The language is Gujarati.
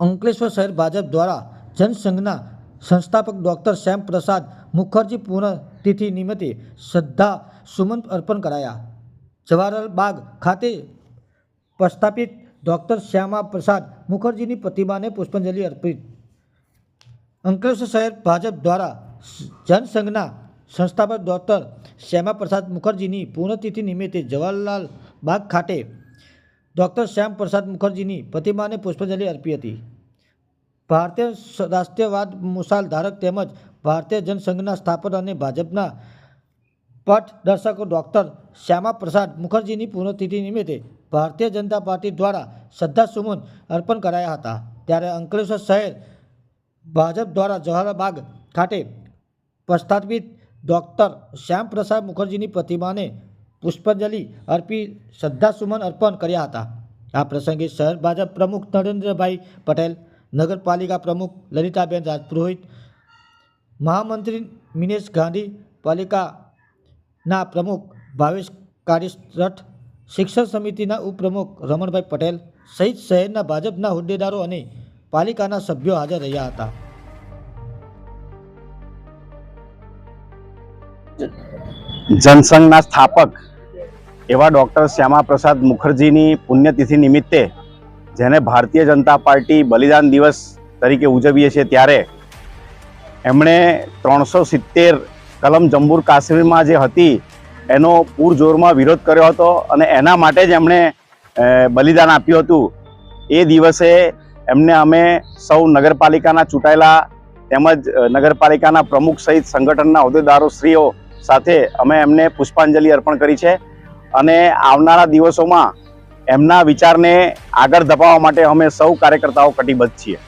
અંકલેશ્વર શહેર ભાજપ દ્વારા જનસંઘના સંસ્થાપક ડૉક્ટર શ્યામ પ્રસાદ મુખર્જી પુણ્યતિથિ નિમિત્તે શ્રદ્ધા સુમન અર્પણ કરાયા. જવાહરલાલ બાગ ખાતે પ્રસ્થાપિત ડૉક્ટર શ્યામા પ્રસાદ મુખર્જીની પ્રતિમાને પુષ્પાંજલિ અર્પિત. અંકલેશ્વર શહેર ભાજપ દ્વારા જનસંઘના સંસ્થાપક ડૉક્ટર શ્યામા પ્રસાદ મુખર્જીની પુણ્યતિથિ નિમિત્તે જવાહરલાલ બાગ ખાતે ડૉક્ટર શ્યામ પ્રસાદ મુખર્જીની પ્રતિમાને પુષ્પાંજલિ અર્પી હતી. ભારતીય રાષ્ટ્રીયવાદ મુસાલ ધારક તેમજ ભારતીય જનસંઘના સ્થાપક અને ભાજપના પથ દર્શકો ડૉક્ટર શ્યામા પ્રસાદ મુખર્જીની પુણ્યતિથિ નિમિત્તે ભારતીય જનતા પાર્ટી દ્વારા શ્રદ્ધાસુમન અર્પણ કરાયા હતા. ત્યારે અંકલેશ્વર શહેર ભાજપ દ્વારા જવાહરબાગ ખાતે પ્રસ્થાપિત ડૉક્ટર શ્યામપ્રસાદ મુખર્જીની પ્રતિમાને પુષ્પાંજલિ અર્પી શ્રદ્ધાસુમન અર્પણ કર્યા હતા. આ પ્રસંગે શહેર ભાજપ પ્રમુખ નરેન્દ્રભાઈ પટેલ, નગરપાલિકા પ્રમુખ લલિતાબેન રાજપુરોહિત, મહામંત્રી મિનેશ ગાંધી, પાલિકાના પ્રમુખ ભાવેશ કારિસ્ટ શિક્ષણ સમિતિના ઉપપ્રમુખ રમણભાઈ પટેલ સહિત શહેરના ભાજપના હોદ્દેદારો અને પાલિકાના સભ્યો હાજર રહ્યા હતા. જનસંઘના સ્થાપક એવા ડૉક્ટર શ્યામાપ્રસાદ મુખર્જીની પુણ્યતિથિ નિમિત્તે, જેને ભારતીય જનતા પાર્ટી બલિદાન દિવસ તરીકે ઉજવીએ છીએ ત્યારે, એમણે ત્રણસો સિત્તેર કલમ જમ્મુ કાશ્મીરમાં જે હતી, એનો પૂરજોરમાં વિરોધ કર્યો હતો અને એના માટે જ એમણે બલિદાન આપ્યું હતું. એ દિવસે એમને અમે સૌ નગરપાલિકાના ચૂંટાયેલા તેમજ નગરપાલિકાના પ્રમુખ સહિત સંગઠનના હોદ્દેદારો શ્રીઓ સાથે અમે એમને પુષ્પાંજલિ અર્પણ કરી છે. અને આવનારા દિવસોમાં એમના વિચારને આગળ ધપાવવા માટે અમે સૌ કાર્યકર્તાઓ કટિબદ્ધ છીએ.